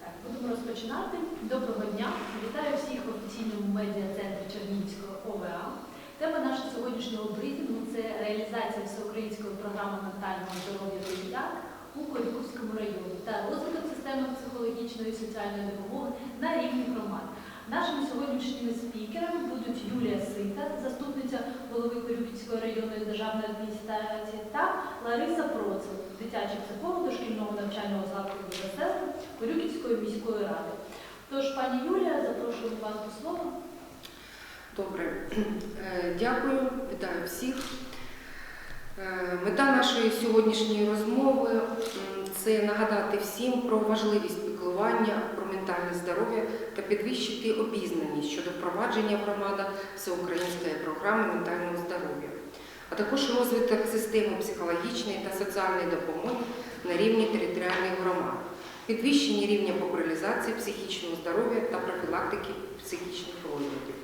Так, будемо розпочинати. Доброго дня. Вітаю всіх в офіційному медіа-центрі Чернігівського ОВА. Тема нашого сьогоднішнього брифінгу це реалізація всеукраїнської програми ментального здоров'я дітей у Корюківському районі та розвиток системи психологічної і соціальної допомоги на рівні громад. Нашими сьогоднішніми спікерами будуть Юлія Сита, заступниця голови Корюківської районної державної адміністрації, та Лариса Процел, дитячий психолог дошкільного навчального закладу ДСС Корюківської міської ради. Тож, пані Юлія, запрошую вас до слова. Добре, Е, дякую, вітаю всіх. Е, Мета нашої сьогоднішньої розмови це нагадати всім про важливість піклування ментальне здоров'я та підвищити обізнаність щодо впровадження в громадах всеукраїнської програми ментального здоров'я, а також розвиток системи психологічної та соціальної допомоги на рівні територіальних громад, підвищення рівня популяризації психічного здоров'я та профілактики психічних розладів.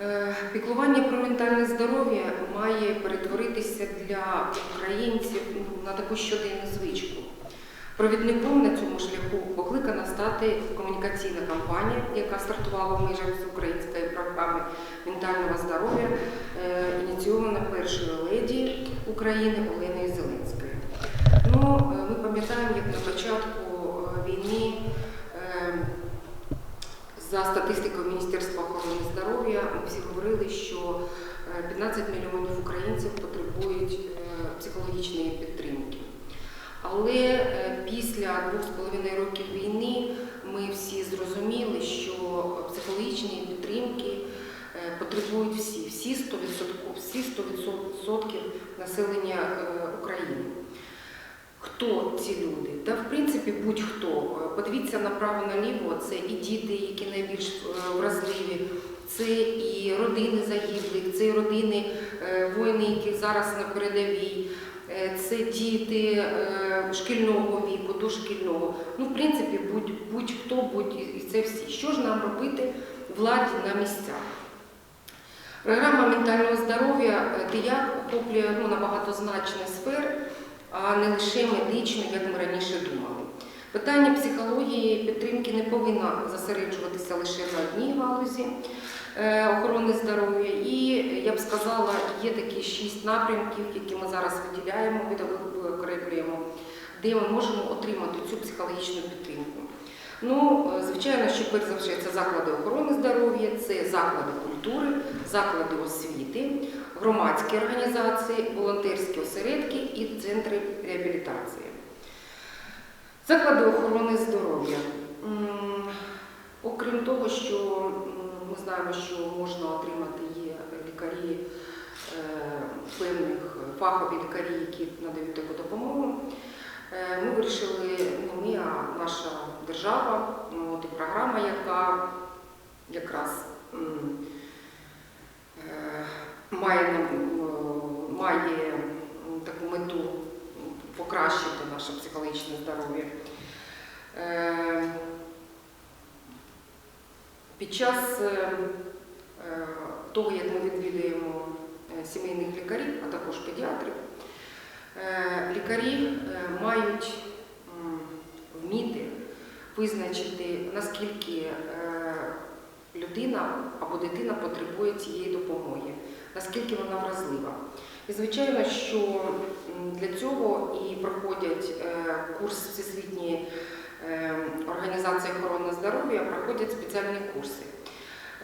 Е, Піклування про ментальне здоров'я має перетворитися для українців ну, на таку щоденну звичку. Провідником на цьому шляху покликана стати комунікаційна кампанія, яка стартувала в межах всеукраїнської програми ментального здоров'я, е, ініційована першою леді України Оленою Зеленською. Ну, е, ми пам'ятаємо, як на початку е, війни. за статистикою Міністерства охорони здоров'я ми всі говорили, що е, 15 мільйонів українців потребують психологічної підтримки. Але після двох з половиною років війни ми всі зрозуміли, що психологічної підтримки е, потребують всі, всі 100%, всі 100% населення е, України. Хто ці люди? Та в принципі будь-хто. Подивіться направо-наліво, це і діти, які найбільш е, вразливі, це і родини загиблих, це і родини воїнів, які зараз на передовій, це діти е, шкільного віку, дошкільного. Ну, в принципі, будь- будь-хто, будь і це всі. Що ж нам робити владі на місцях? Програма ментального здоров'я е, ДІЯК охоплює ну, набагато значних сфер а не лише медичну, як ми раніше думали. Питання психології підтримки не повинно зосереджуватися лише на одній галузі е, охорони здоров'я. І я б сказала, є такі шість напрямків, які ми зараз виділяємо, відокремлюємо, де ми можемо отримати цю психологічну підтримку. Ну, е, звичайно, що перш за все це заклади охорони здоров'я, це заклади культури, заклади освіти, громадські організації, волонтерські осередки і центри реабілітації. Заклади охорони здоров'я. Окрім того, що ми знаємо, що можна отримати є лікарі, е, певних фахові лікарі, які надають таку допомогу. Е, Ми вирішили не ми, а наша держава, ну, от і програма, яка якраз е, має, е, має таку мету покращити наше психологічне здоров'я. Е, Під час е, е, того, як ми відвідуємо сімейних лікарів, а також педіатрів, лікарі мають вміти визначити, наскільки людина або дитина потребує цієї допомоги, наскільки вона вразлива. І звичайно, що для цього і проходять е, курс Всесвітньої е, організації охорони здоров'я, проходять спеціальні курси.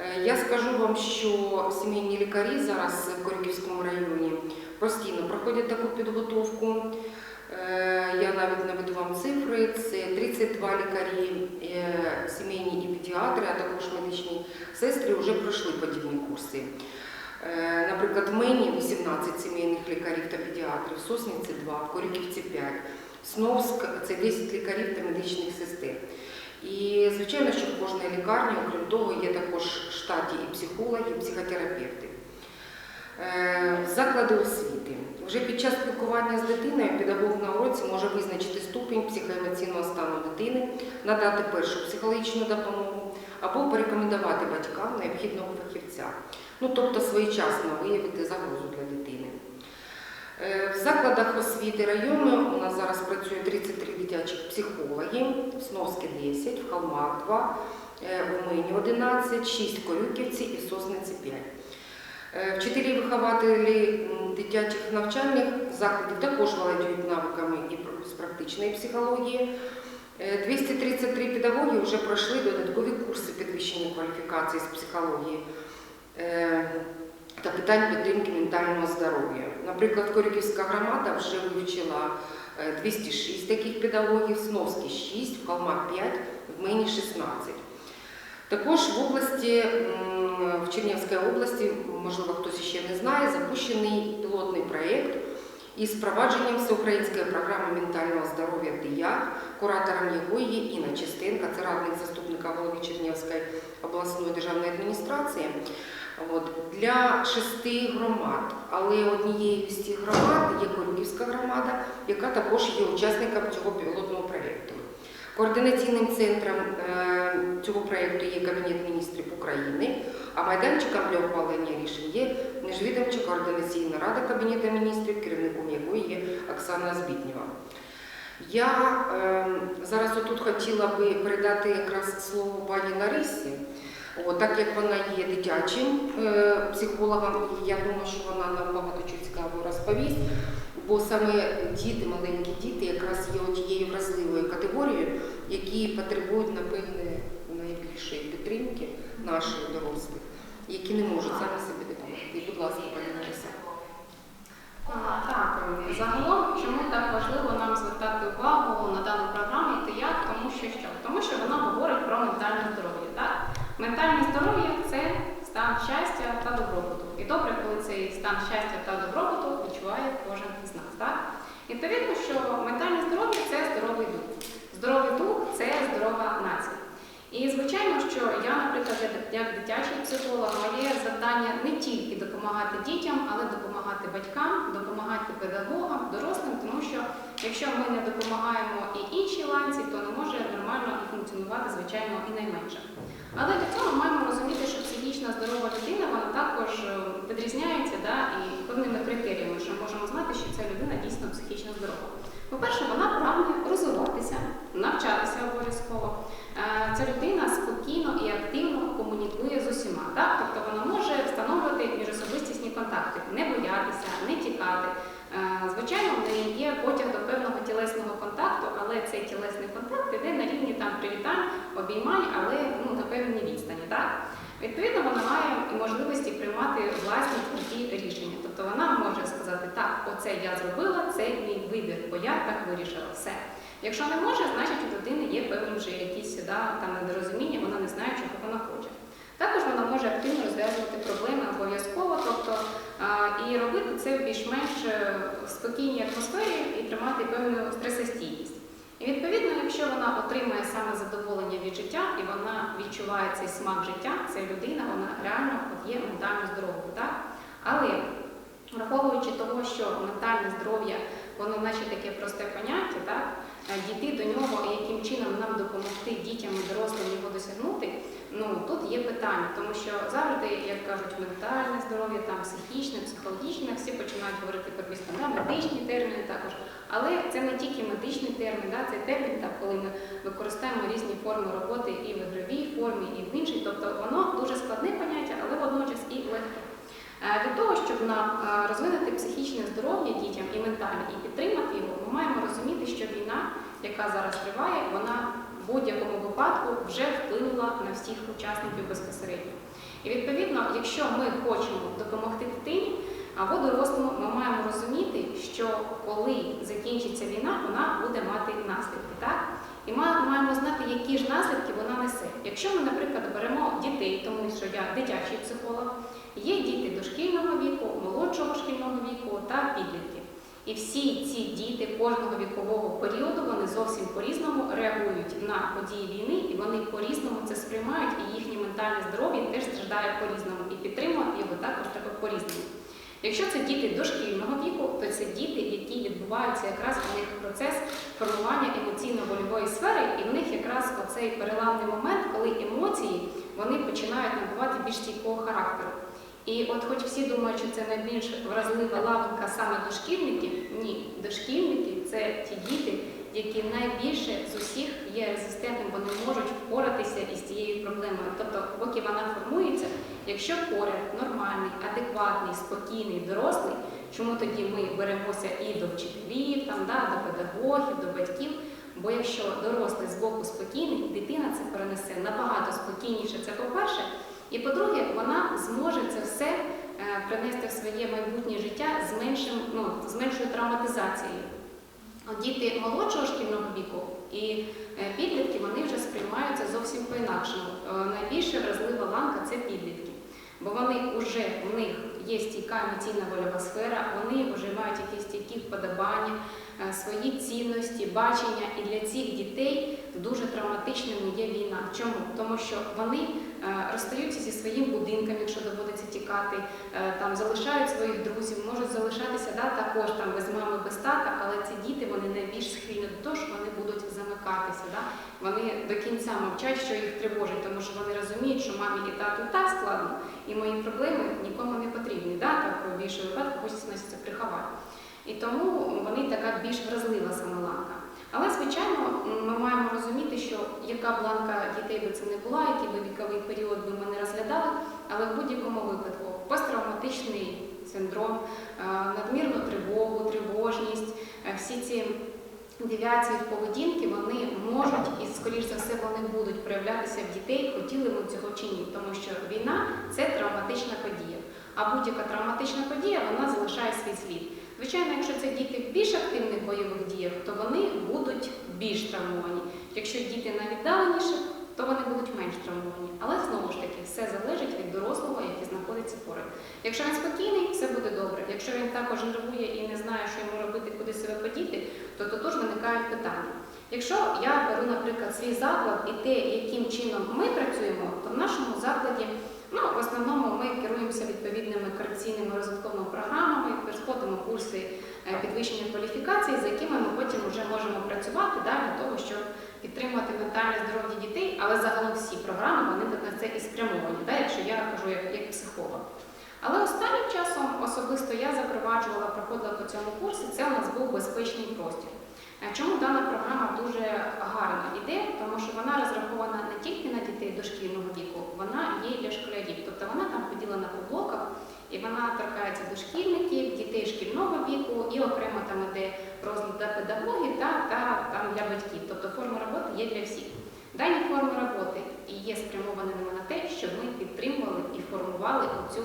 Е, Я скажу вам, що сімейні лікарі зараз в Корюківському районі постійно проходять таку підготовку. Я навіть наведу вам цифри. Це 32 лікарі, сімейні і педіатри, а також медичні сестри вже пройшли подібні курси. Е, Наприклад, в мені 18 сімейних лікарів та педіатрів, в Сосниці 2, в Корюківці 5, Сновськ це 10 лікарів та медичних сестер. І, звичайно, що в кожній лікарні, окрім того, є також в штаті і психологи, і психотерапевти. Е, Заклади освіти. Вже під час спілкування з дитиною педагог на уроці може визначити ступінь психоемоційного стану дитини, надати першу психологічну допомогу або порекомендувати батькам необхідного фахівця. Ну, тобто своєчасно виявити загрозу для дитини. Е, В закладах освіти району у нас зараз працює 33 дитячих психологи, в Сновське 10, в Холмах 2, е, в Умині 11, 6 в Корюківці і Сосниці 5. Е, Вчителі вихователі дитячих навчальних закладів також володіють навиками і з практичної психології. Е, 233 педагоги вже пройшли додаткові курси підвищення кваліфікації з психології та питань підтримки ментального здоров'я. Наприклад, Корюківська громада вже вивчила е, 206 таких педагогів, Сновський 6, в Холмах 5, в Мені 16. Також в області, в Чернівській області, можливо, хтось ще не знає, запущений пілотний проєкт із впровадженням всеукраїнської програми ментального здоров'я ДИЯК, куратором якої є Інна Чистенка, це радник заступника голови Чернівської обласної державної адміністрації. От, для шести громад, але однією з цих громад є Корюківська громада, яка також є учасником цього пілотного проєкту. Координаційним центром е, цього проєкту є Кабінет міністрів України, а майданчиком для ухвалення рішень є Міжвідомча координаційна рада Кабінету міністрів, керівником якої є Оксана Збітнєва. Я е, зараз отут хотіла би передати якраз слово пані Ларисі. От, так як вона є дитячим е, психологом, і я думаю, що вона нам багато чого цікавого розповість, бо саме діти, маленькі діти, якраз є тією вразливою категорією, які потребують, напевне, найбільшої підтримки наших дорослих, які не можуть самі собі допомогти. Будь ласка, пані Лариса. Так, загалом, чому так важливо нам звертати увагу на дану програму і як? Тому що що? Тому що вона говорить про ментальне здоров'я. Ментальне здоров'я це стан щастя та добробуту. І добре, коли цей стан щастя та добробуту відчуває кожен з нас. Так? Відповідно, що ментальне здоров'я це здоровий дух. Здоровий дух це здорова нація. І звичайно, що я, наприклад, як дитячий психолог, моє завдання не тільки допомагати дітям, але допомагати батькам, допомагати педагогам, дорослим, тому що якщо ми не допомагаємо і іншій ланці, то не може нормально і функціонувати, звичайно, і найменше. Але для цього ми маємо розуміти, що психічно здорова людина вона також е, відрізняється да, і певними критеріями, що можемо знати, що ця людина дійсно психічно здорова. По-перше, вона прагне розвиватися, навчатися обов'язково. Е, Ця людина спокійно і активно комунікує з усіма. Так? Тобто вона може встановлювати міжособистісні контакти, не боятися, не тікати. Е, Звичайно, в неї є потяг до певного тілесного контакту, але цей тілесний контакт іде на рівні там привітань, обіймань, але ну, на певній відстані. Так? Відповідно, вона має можливості приймати власні тверді рішення. Тобто вона може сказати, так, оце я зробила, це мій вибір, бо я так вирішила. Все. Якщо не може, значить у дитини є певні вже якісь да, там недорозуміння, вона не знає, чого вона хоче. Також вона може активно розв'язувати проблеми обов'язково, тобто і робити це в більш-менш е, спокійній атмосфері і тримати певну стресостійкість. І відповідно, якщо вона отримує саме задоволення від життя і вона відчуває цей смак життя, ця людина вона реально є ментально здоровою. Так? Але враховуючи того, що ментальне здоров'я, воно наче таке просте поняття, так? е, дійти до нього і яким чином нам допомогти дітям і дорослим його досягнути, ну тут є питання, тому що завжди, як кажуть, ментальне здоров'я, там психічне, психологічне, всі починають говорити про якісь да, медичні терміни також. Але це не тільки медичний термін, да, це термін, так, коли ми використовуємо різні форми роботи і в ігровій формі, і в іншій. Тобто воно дуже складне поняття, але водночас і легке. Е, Для того, щоб нам е, розвинути психічне здоров'я дітям і ментальне, і підтримати його, ми маємо розуміти, що війна, яка зараз триває, вона в будь-якому випадку вже вплинула на всіх учасників безпосередньо. І відповідно, якщо ми хочемо допомогти дитині або дорослому, ми маємо розуміти, що коли закінчиться війна, вона буде мати наслідки. Так? І ми маємо знати, які ж наслідки вона несе. Якщо ми, наприклад, беремо дітей, тому що я дитячий психолог, є діти дошкільного віку, молодшого шкільного віку та підлітки. І всі ці діти кожного вікового періоду вони зовсім по-різному реагують на події війни, і вони по-різному це сприймають, і їхнє ментальне здоров'я теж страждає по-різному, і підтримувати його також треба по-різному. Якщо це діти дошкільного віку, то це діти, які відбуваються якраз у них процес формування емоційно-вольової сфери, і в них якраз оцей переламний момент, коли емоції вони починають набувати більш стійкого характеру. І от хоч всі думають, що це найбільш вразлива лавинка саме дошкільників, ні, дошкільники це ті діти, які найбільше з усіх є резистентними, вони можуть впоратися із цією проблемою. Тобто, поки вона формується, якщо поряд нормальний, адекватний, спокійний, дорослий, чому тоді ми беремося і до вчителів, там, да, до педагогів, до батьків. Бо якщо дорослий з боку спокійний, дитина це перенесе набагато спокійніше, це по-перше. І по-друге, вона зможе це все е, принести в своє майбутнє життя з, меншим, ну, з меншою травматизацією. Діти молодшого шкільного віку і е, підлітки вони вже сприймаються зовсім по-інакшому. Е, Найбільше вразлива ланка це підлітки. Бо вони вже в них є стійка емоційна вольова сфера, вони вже мають якісь стійкі вподобання, свої цінності, бачення. І для цих дітей дуже травматичними є війна. Чому? Тому що вони е, розстаються зі своїм будинком, якщо доводиться тікати, е, там залишають своїх друзів, можуть залишатися да, також там без мами, без тата, але ці діти вони найбільш схильні до того, що вони будуть замикатися. Да? Вони до кінця мовчать, що їх тривожить, тому що вони розуміють, що мамі і тату так складно, і мої проблеми нікому не потрібні. Да? Так в більше випадку хочеться приховати. І тому вони така більш вразлива самоланка. Але, звичайно, ми маємо розуміти, що яка б ланка дітей би це не була, який би віковий період би ми не розглядали, але в будь-якому випадку посттравматичний синдром, е, надмірну тривогу, тривожність, е, всі ці девіації в поведінки, вони можуть і, скоріш за все, вони будуть проявлятися в дітей, хотіли ми цього чи ні, тому що війна це травматична подія. А будь-яка травматична подія вона залишає свій слід. Звичайно, якщо це діти в більш активних бойових діях, то вони будуть більш травмовані. Якщо діти найвіддаленіше, то вони будуть менш травмовані. Але знову ж таки, все залежить від дорослого, який знаходиться поряд. Якщо він спокійний, все буде добре. Якщо він також нервує і не знає, що йому робити, куди себе подіти, то тут виникають питання. Якщо я беру, наприклад, свій заклад і те, яким чином ми працюємо, то в нашому закладі ну, в основному ми керуємося відповідними корекційними розвитковими програмами, проходимо курси е, підвищення кваліфікації, за якими ми потім вже можемо працювати да, для того, щоб підтримувати ментальне здоров'я дітей, але загалом всі програми вони на це і спрямовані, да, якщо я кажу як, як психолог. Але останнім часом особисто я запроваджувала, проходила по цьому курсі, це у нас був безпечний простір. Е, Чому дана програма дуже гарна іде? Тому що вона розрахована не тільки на дітей дошкільного віку, вона є для школярів. Тобто вона там поділена по блоках, і вона торкається дошкільників, дітей шкільного віку, і окремо там іде розгляд для педагогів та, та там для батьків. Тобто форма роботи є для всіх. Дані форми роботи і є спрямованими на те, щоб ми підтримували і формували оцю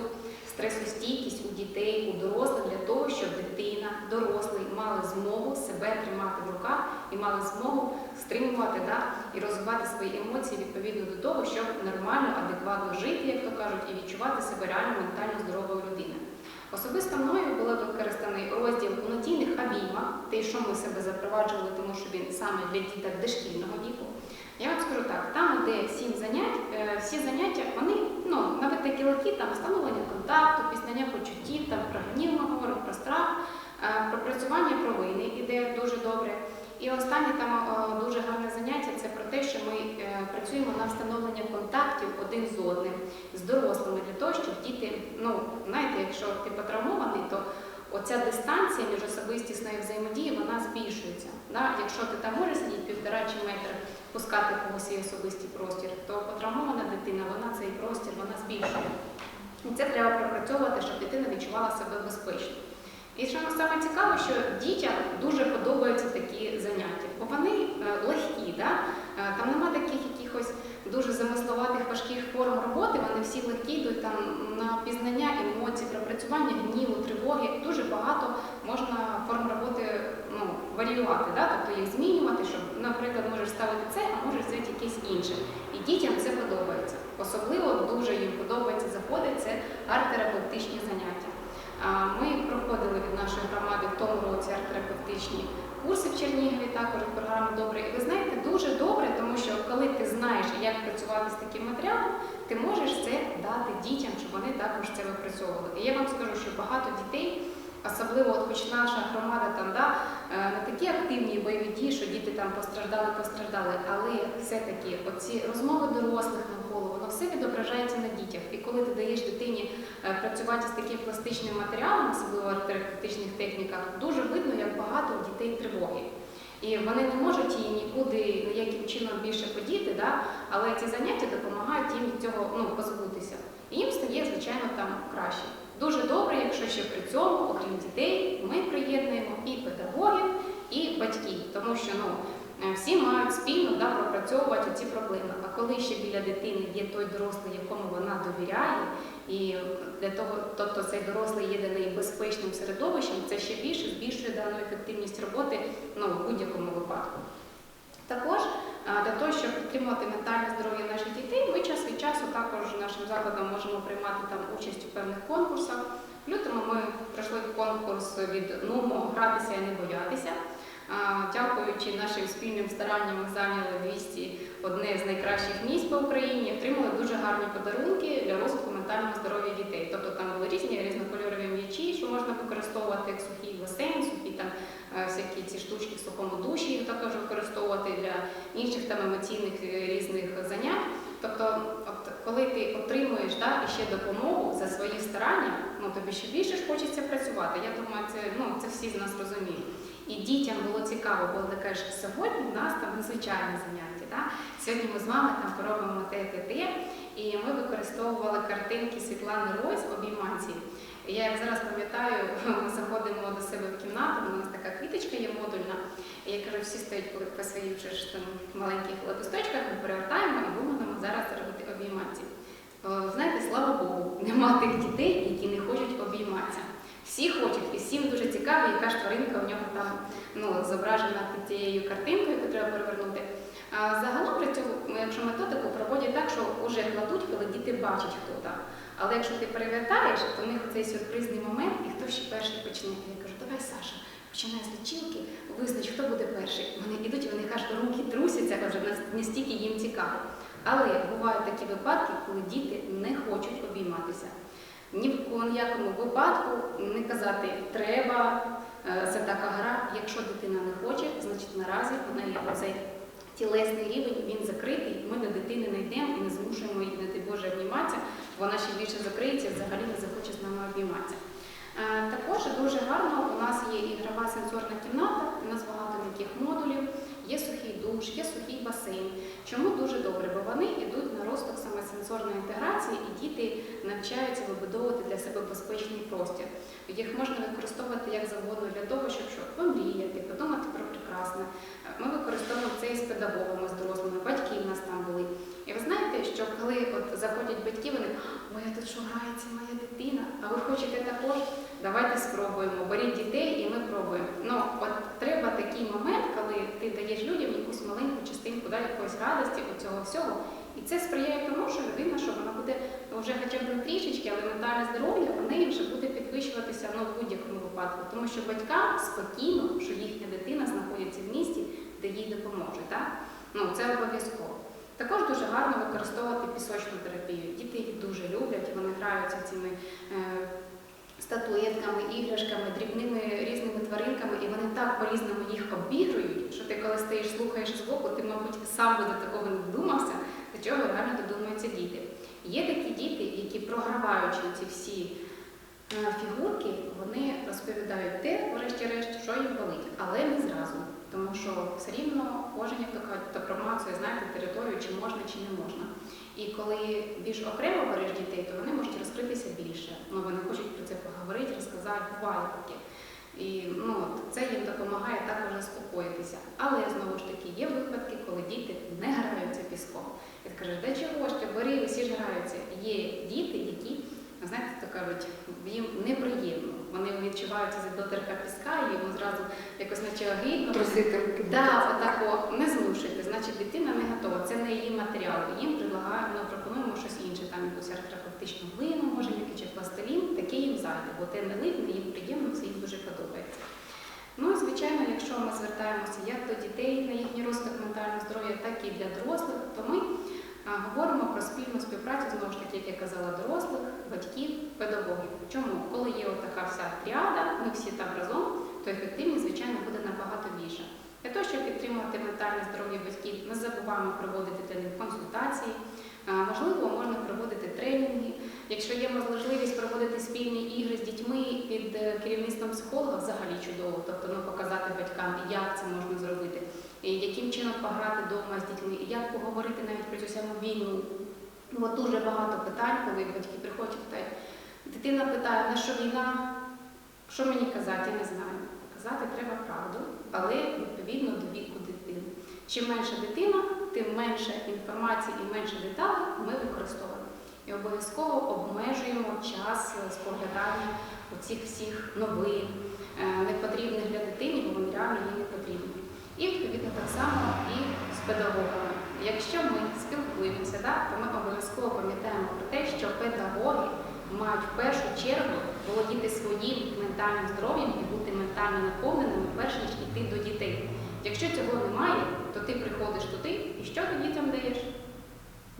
стресостійкість у дітей, у дорослих для того, щоб дитина, дорослий мали змогу себе тримати в руках і мали змогу стримувати да, і розвивати свої емоції відповідно до того, щоб нормально, адекватно жити, як то кажуть, і відчувати себе реально ментально здоровою людиною. Особисто мною було використаний розділ у надійних обіймах, те, що ми себе запроваджували, тому що він саме для діток дошкільного віку. Я вам скажу так, там де сім занять, е, всі заняття, вони ну, навіть такі легкі, там встановлення контакту, пізнання почуттів, там про гнів ми говоримо, про страх, е, про працювання провини іде дуже добре. І останнє там дуже гарне заняття це про те, що ми е, працюємо на встановлення контактів один з одним, з дорослими, для того, щоб діти, ну знаєте, якщо ти потравмований, то оця дистанція між особистісною взаємодією вона збільшується. Да? Якщо ти там можеш сидіти півтора чи метр, пускати когось свій особистий простір, то потравмована дитина, вона цей простір вона збільшує. І це треба пропрацьовувати, щоб дитина відчувала себе безпечно. І що саме цікаво, що дітям дуже подобаються такі заняття, бо вони е, легкі, да? Е, там нема таких якихось дуже замисловатих важких форм роботи, вони всі легкі йдуть там на пізнання емоцій, пропрацювання гніву, тривоги. Дуже багато можна форм роботи ну, варіювати, да? тобто їх змінювати, щоб, наприклад, можеш ставити це, а можеш взяти якесь інше. І дітям це подобається. Особливо дуже їм подобається заходить це арт-терапевтичні заняття. Ми проходили від нашої громади в тому році арт-терапевтичні курси в Чернігові, також програма Добре. І ви знаєте, дуже добре, тому що коли ти знаєш, як працювати з таким матеріалом, ти можеш це дати дітям, щоб вони також це випрацьовували. І я вам скажу, що багато дітей, особливо от хоч наша громада там да, е, не такі активні бойові дії, що діти там постраждали, постраждали, але все-таки оці розмови дорослих навколо, воно все відображається на дітях. І коли ти даєш дитині е, працювати з таким пластичним матеріалом, особливо в терапевтичних техніках, дуже видно, як багато дітей тривоги. І вони не можуть її нікуди ніяким чином більше подіти, да? але ці заняття допомагають їм від цього ну, позбутися. І їм стає, звичайно, там краще. Дуже добре, якщо ще при цьому, окрім дітей, ми приєднуємо і педагогів, і батьків, тому що ну, е, всі мають спільно да, пропрацьовувати ці проблеми. А коли ще біля дитини є той дорослий, якому вона довіряє, і для того, тобто цей дорослий є для неї безпечним середовищем, це ще більше збільшує дану ефективність роботи ну, в будь-якому випадку. Також для того, щоб підтримувати ментальне здоров'я наших дітей, ми час від часу також нашим закладом можемо приймати там участь у певних конкурсах. В лютому ми пройшли конкурс від НУМО гратися і не боятися. Дякуючи нашим спільним старанням, ми зайняли 200 одне з найкращих місць по Україні, отримали дуже гарні подарунки для розвитку ментального здоров'я дітей. Тобто там були різні різнокольорові м'ячі, що можна використовувати як сухий басейн, сухі там е, всякі ці штучки в сухому душі їх також використовувати для інших там емоційних е, різних занять. Тобто, коли ти отримуєш да, ще допомогу за свої старання, ну тобі ще більше ж хочеться працювати. Я думаю, це ну це всі з нас розуміють. І дітям було цікаво, бо ти кажеш, сьогодні в нас там незвичайне заняття. Да? Сьогодні ми з вами там поробимо те. І ми використовували картинки Світлани Ройс обійманці. Я як зараз пам'ятаю, ми заходимо до себе в кімнату, у нас така квіточка є модульна. І я кажу, всі стоять по, своїх ж маленьких лепесточках, ми перевертаємо і будемо зараз робити обійманці. Знаєте, слава Богу, нема тих дітей, які не хочуть обійматися. Всі хочуть, і всім дуже цікаво, яка ж тваринка в нього там ну, зображена під цією картинкою, яку треба перевернути. А загалом при цьому, ну, якщо методику проводять так, що вже кладуть, коли діти бачать, хто там. Але якщо ти перевертаєш, то в них цей сюрпризний момент, і хто ще перший почне. Я кажу, давай, Саша, починай з лічилки, визнач, хто буде перший. Вони йдуть, вони кажуть, руки трусяться, вже настільки їм цікаво. Але бувають такі випадки, коли діти не хочуть обійматися. Ні в якому випадку не казати треба, е, це така гра. Якщо дитина не хоче, значить наразі в неї оцей тілесний рівень він закритий. Ми до дитини не йдемо і не змушуємо її, не дай Боже, обніматися, вона ще більше закриється взагалі не захоче з нами обійматися. Е, Також дуже гарно у нас є ігрова сенсорна кімната, у нас багато таких модулів, є сухий душ, є сухий басейн. Чому дуже добре? Бо вони йдуть на розвиток саме сенсорної інтеграції, і діти навчаються вибудовувати для себе безпечний простір. Їх можна використовувати як завгодно для того, щоб що помріяти, подумати про прекрасне. Ми використовуємо це і з педагогами, з дорослими, батьки в нас там були. І ви знаєте, що коли от заходять батьки, вони ой, а тут що грається моя дитина, а ви хочете також? Давайте спробуємо. Беріть дітей і ми пробуємо. Ну, от треба такий момент, коли ти даєш людям якусь маленьку частинку да, якоїсь радості у цього всього. І це сприяє тому, що людина, що вона буде вже хоча б трішечки, але ментальне здоров'я у неї вже буде підвищуватися ну, в будь-якому випадку. Тому що батькам спокійно, що їхня дитина знаходиться в місті, де їй допоможуть. Так? Ну, це обов'язково. Також дуже гарно використовувати пісочну терапію. Діти її дуже люблять, вони граються цими е, статуетками, іграшками, дрібними різними тваринками, і вони так по-різному їх обігрують, що ти коли стоїш, слухаєш збоку, ти, мабуть, сам би до такого не додумався, до чого реально додумуються діти. Є такі діти, які програваючи ці всі е, фігурки, вони розповідають те, врешті-решт, що їм болить, але не зразу. Тому що все рівно кожен, як то кажуть, то знаєте, територію, чи можна, чи не можна. І коли більш окремо береш дітей, то вони можуть розкритися більше. Ну, вони хочуть про це поговорити, розказати, буває таке. І ну, от, це їм допомагає також заспокоїтися. Але знову ж таки є випадки, коли діти не граються піском. І ти кажеш, де чого ж ти бери, усі ж граються. Є діти, які, знаєте, то кажуть, їм неприємно. Вони відчувають цей доторка піска, і йому зразу якось наче огидно. Просити руки. Так, отако, не змушуйте, значить дитина не готова, це не її матеріал. Їм предлагаємо, ми пропонуємо щось інше, там якусь арт-терапевтичну глину, може, який чи пластилін, таке їм зайде, бо те не липне, їм приємно, це їм дуже подобається. Ну і якщо ми звертаємося як до дітей на їхній розвиток ментального здоров'я, так і для дорослих, то ми говоримо про спільну співпрацю, знову ж таки, як я казала, дорослих, батьків, педагогів. Чому? Коли є така вся тріада, ми всі там разом, то ефективність, звичайно, буде набагато більша. Для того, щоб підтримувати ментальне здоров'я батьків, ми забуваємо проводити для них консультації. Можливо, можна проводити тренінги, Якщо є можливість проводити спільні ігри з дітьми під е, керівництвом психолога, взагалі чудово. Тобто ну, показати батькам, як це можна зробити, яким чином пограти вдома з дітьми, як поговорити навіть про цю саму війну. Ну, от дуже багато питань, коли батьки приходять і питають. Дитина питає, на що війна, що мені казати, я не знаю. Казати треба правду, але відповідно до віку дитини. Чим менша дитина, тим менше інформації і менше деталей ми використовуємо. І обов'язково обмежуємо час е, споглядання оцих всіх новин, е, непотрібних для дитини, бо вони реально їй не потрібні. І відповідно так само і з педагогами. Якщо ми спілкуємося, да, то ми обов'язково пам'ятаємо про те, що педагоги мають в першу чергу володіти своїм ментальним здоров'ям і бути ментально наповненими, перш ніж йти до дітей. Якщо цього немає, то ти приходиш туди і що ти дітям даєш?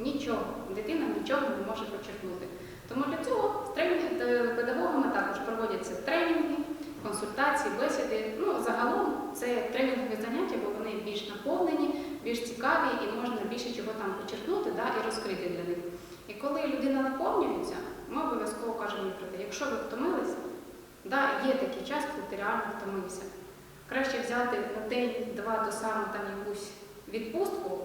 Нічого. Дитина нічого не може почерпнути. Тому для цього з е, педагогами також проводяться тренінги, консультації, бесіди. Ну, загалом це тренінгові заняття, бо вони більш наповнені, більш цікаві і можна більше чого там почерпнути да, і розкрити для них. І коли людина наповнюється, ми обов'язково кажемо про те, якщо ви втомилися, да, є такий час, коли ти реально втомився. Краще взяти на день-два ту саму там якусь відпустку,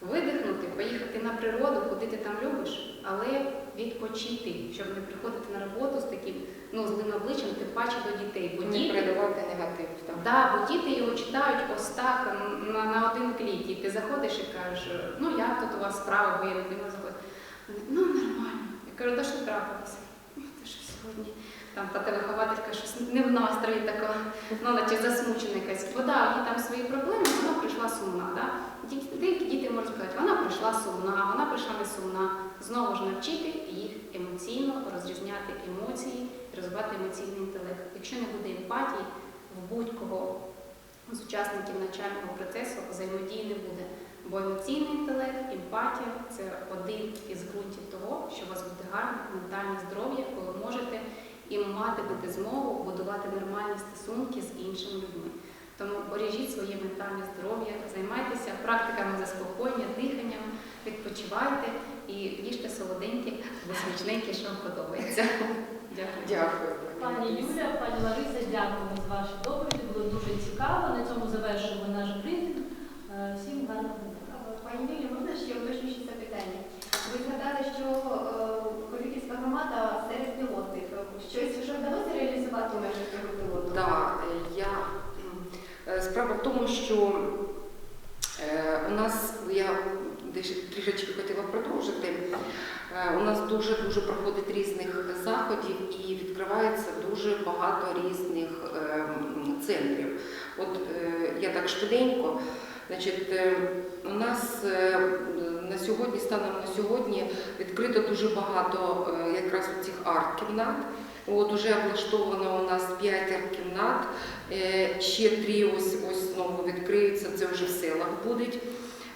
видихнути, поїхати на природу, куди ти там любиш, але відпочити, щоб не приходити на роботу з таким ну, злим обличчям, тим паче до дітей. Бо Не діти, передавати негатив. Так. да, бо діти його читають ось так на, на один клік. І ти заходиш і кажеш, ну як тут у вас справа, бо я заходить. Ну нормально. Я кажу, да що трапилося? «Ну, Те, що сьогодні там тата вихователька щось не в настрої така, ну наче засмучена якась. Бо да, там свої проблеми, вона прийшла сумна. Да? Деякі діти можуть сказати, вона прийшла сумна, вона прийшла не сумна. Знову ж навчити їх емоційно розрізняти емоції розвивати емоційний інтелект. Якщо не буде емпатії, в будь-кого з учасників навчального процесу взаємодії не буде. Бо емоційний інтелект, емпатія це один із ґрунтів того, що у вас буде гарне ментальне здоров'я, коли можете і мати буде змогу будувати нормальні стосунки з іншими людьми. Тому бережіть своє ментальне здоров'я, займайтеся практиками заспокоєння, диханням, відпочивайте і їжте солоденьке або смачненьке, що вам подобається. Дякую. Дякую. Пані Юля, пані Лариса, дякуємо за ваші доповіді. Було дуже цікаво. На цьому завершуємо наш брифінг. Е, Всім гарного дня. Пані Юлі, можна ще уточнююче запитання? Ви згадали, що е, громада серед пілотних. Щось вже вдалося реалізувати в межах цього пілоту? Да, я м, е, справа тому, що е, у нас я трішечки хотіла продовжити. Е, У нас дуже дуже проходить різних заходів і відкривається дуже багато різних е, центрів. От я так швиденько. Значить, у нас на сьогодні, станом на сьогодні, відкрито дуже багато якраз цих арт-кімнат. От уже облаштовано у нас 5 арт-кімнат, е, ще три ось ось знову відкриються, це вже в селах будуть.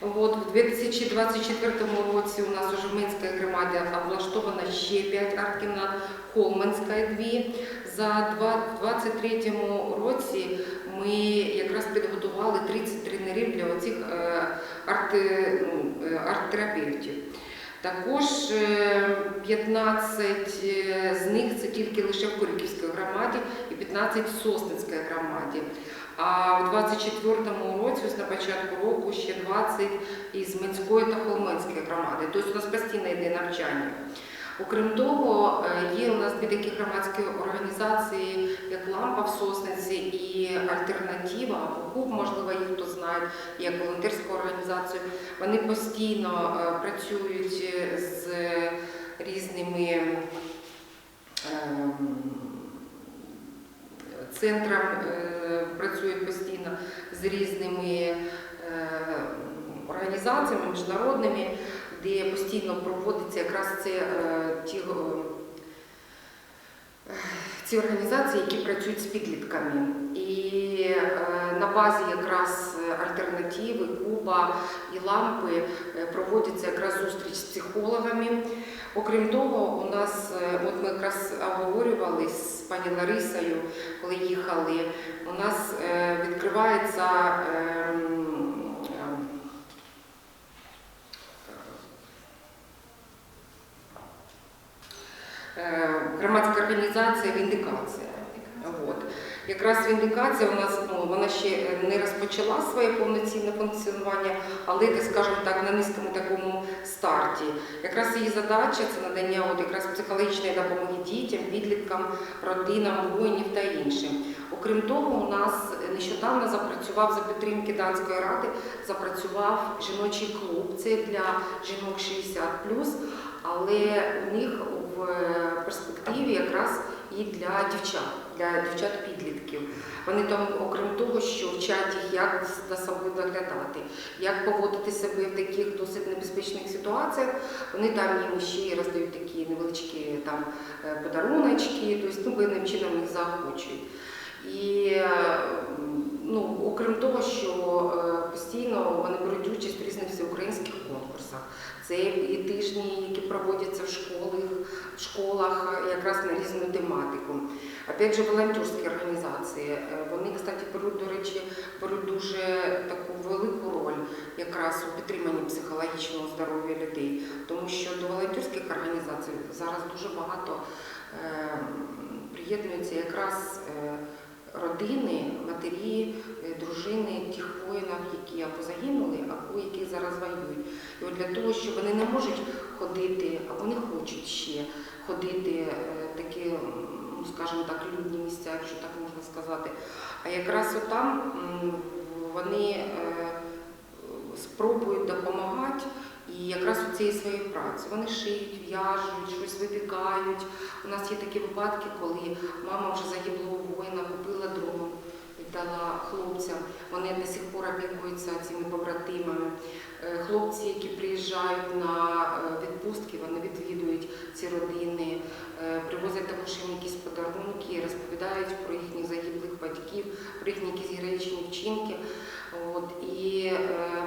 От, в 2024 році у нас уже в Минській громаді облаштовано ще 5 арт-кімнат, Холманська 2. За 2023 році ми якраз підготували 30 тренерів для оцих е, ну, е, арт-терапевтів. Також е, 15 е, з них це тільки лише в Куриківській громаді і 15 в Сосницькій громаді. А в 24-му році, ось на початку року, ще 20 із Минської та Холменської громади. Тобто у нас постійно йде навчання. Окрім того, е, є у нас дві такі громадські організації, як Лампа в Сосниці і Альтернатива, або КУБ, можливо, їх хто знає, як волонтерська організація. Вони постійно е, працюють з різними ем, центром, е, працюють постійно з різними організаціями міжнародними, де постійно проводиться якраз це е, ті. е, Ці організації, які працюють з підлітками, і е, на базі якраз альтернативи, Куба і лампи е, проводяться якраз зустріч з психологами. Окрім того, у нас е, от ми якраз обговорювали з пані Ларисою, коли їхали. У нас е, відкривається ем, реалізація, віндикація. От. Якраз віндикація у нас ну, вона ще не розпочала своє повноцінне функціонування, але, скажімо так, на низькому такому старті. Якраз її задача це надання от якраз психологічної допомоги дітям, підліткам, родинам, воїнів та іншим. Окрім того, у нас нещодавно запрацював за підтримки Данської ради, запрацював жіночий клуб. Це для жінок 60+, але у них перспективі якраз і для дівчат, для дівчат-підлітків. Вони там, окрім того, що вчать їх, як за собою доглядати, як поводити себе в таких досить небезпечних ситуаціях, вони там їм ще роздають такі невеличкі там е, подаруночки, тобто ну, певним чином їх заохочують. І е, ну, окрім того, що е, постійно вони беруть участь в різних всеукраїнських конкурсах. Це і тижні, які проводяться в школах, в школах якраз на різну тематику. Опять же, волонтерські організації. Е, Вони, кстати, беруть, до речі, беруть дуже таку велику роль якраз у підтриманні психологічного здоров'я людей, тому що до волонтерських організацій зараз дуже багато е, приєднуються якраз е, родини, матері, дружини тих воїнів, які або загинули, або які зараз воюють. І от для того, що вони не можуть ходити, або не хочуть ще ходити е, такі, ну, скажімо так, людні місця, якщо так можна сказати. А якраз отам вони е, спробують допомагати. І якраз у цій своїй праці вони шиють, в'яжуть, щось випікають. У нас є такі випадки, коли мама вже загиблого воїна купила дрон, віддала хлопцям. Вони до сих пор опікуються цими побратимами. Е, Хлопці, які приїжджають на е, відпустки, вони відвідують ці родини, е, привозять також їм якісь подарунки, розповідають про їхніх загиблих батьків, про їхні якісь героїчні вчинки. От. І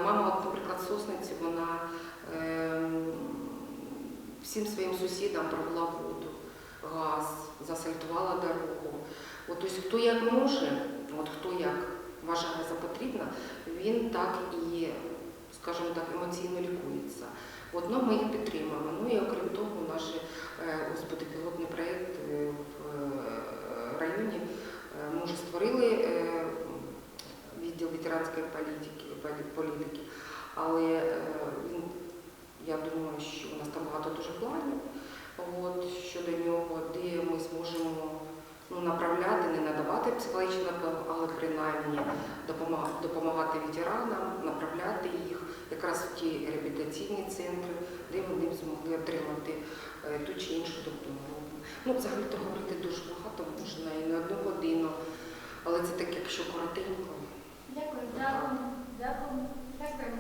мама, наприклад, сосниці, вона е, всім своїм сусідам провела воду, газ, засальтувала дорогу. От, тобто, хто як може, от, хто як вважає за потрібне, він так і, скажімо так, емоційно лікується. От, ну, ми їх підтримуємо. Ну і окрім того, наш е, господи, пілотний проєкт е, в е, районі ми вже створили відділ ветеранської політики, політики. але він, я думаю, що у нас там багато дуже планів от, щодо нього, де ми зможемо ну, направляти, не надавати психологічну допомогу, але принаймні допомагати, ветеранам, направляти їх якраз в ті реабілітаційні центри, де вони змогли отримати е, ту чи іншу допомогу. Ну, взагалі то говорити дуже багато можна і не одну годину, але це так, якщо коротенько. Дякую. Дякую.